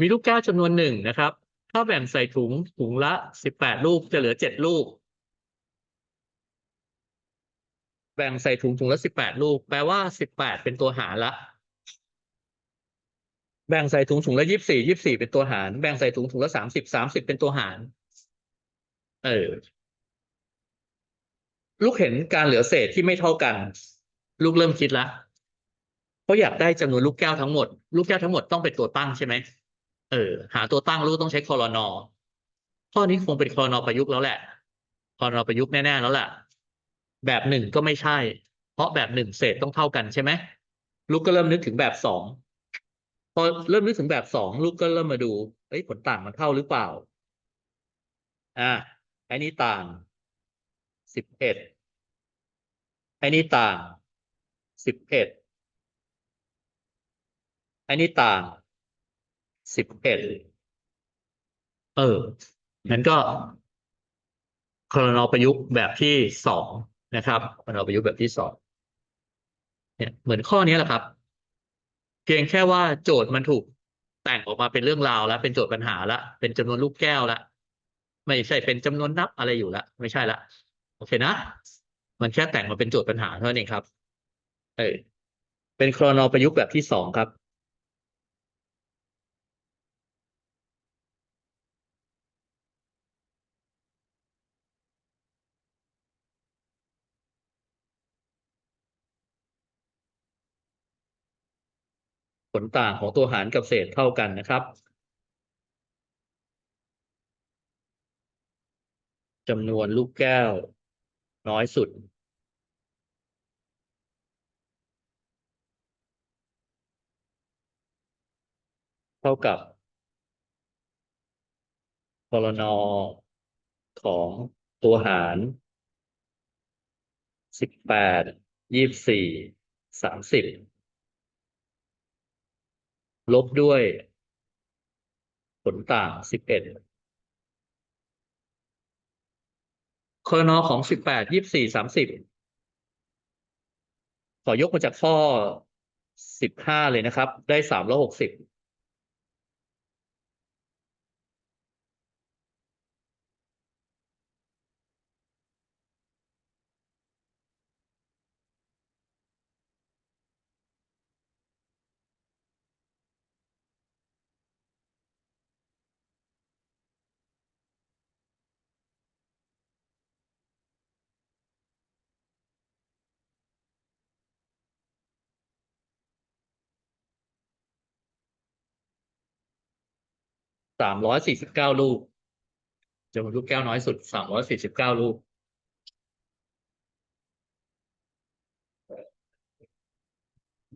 มีลูกแก้วจำนวนหนึ่งนะครับ ถ้าแบ่งใส่ถุงถุงละสิบแปดลูกจะเหลือเจ็ดลูก แบ่งใส่ถุงถุงละสิบแปดลูก แปลว่าสิบแปดเป็นตัวหารละ แบ่งใส่ถุงถุงละยี่สิบสี่ยี่สิบสี่เป็นตัวหาร แบ่งใส่ถุงถุงละสามสิบสามสิบเป็นตัวหาร เออ ลูกเห็นการเหลือเศษที่ไม่เท่ากัน ลูกเริ่มคิดละเพราะอยากได้จำนวนลูกแก้วทั้งหมด ลูกแก้วทั้งหมดต้องเป็นตัวตั้งใช่ไหม เออ หาตัวตั้งลูกต้องใช้คอรนอข้อนี้คงเป็นคอรนอประยุกต์แล้วแหละคอรนอประยุกต์แน่ๆแล้วแหละแบบหนึ่งก็ไม่ใช่ เพราะแบบหนึ่งเศษต้องเท่ากันใช่ไหมลูกก็เริ่มนึกถึงแบบสองพอเริ่มนึกถึงแบบสองลูกก็เริ่มมาดูเอ้ยผลต่างมันเท่าหรือเปล่า อ่าไอ้นี้ต่างสิบเอ็ดไอ้นี้ต่างสิบเอ็ดไอ้นี้ต่าง สิบเอ็ดเอองั้นก็คอรนอประยุกต์แบบที่สองนะครับคอรนอประยุกต์แบบที่สองเนี่ยเหมือนข้อนี้แหละครับ เพียงแค่ว่าโจทย์มันถูกแต่งออกมาเป็นเรื่องราวแล้ว เป็นโจทย์ปัญหาละเป็นจำนวนลูกแก้วละไม่ใช่เป็นจำนวนนับอะไรอยู่ละไม่ใช่ละโอเคนะ มันแค่แต่งมาเป็นโจทย์ปัญหาเท่านั้นเองครับ เออเป็นครนอประยุกต์แบบที่สองครับ ผลต่างของตัวหารกับเศษเท่ากันนะครับจำนวนลูกแก้ว น้อยสุด เท่ากับพลนของตัวหารสิบแปดยี่สี่สามสิบ ลบด้วย ผลต่างสิบเอ็ดคอนอของสิบแปดยี่สี่สามสิบขอยกมาจากข้อสิบห้าเลยนะครับ ได้สามร้อยหกสิบ สามร้อยสี่สิบเก้าลูกจำนวนลูกแก้วน้อยสุดสามร้อยสี่สิบเก้าลูก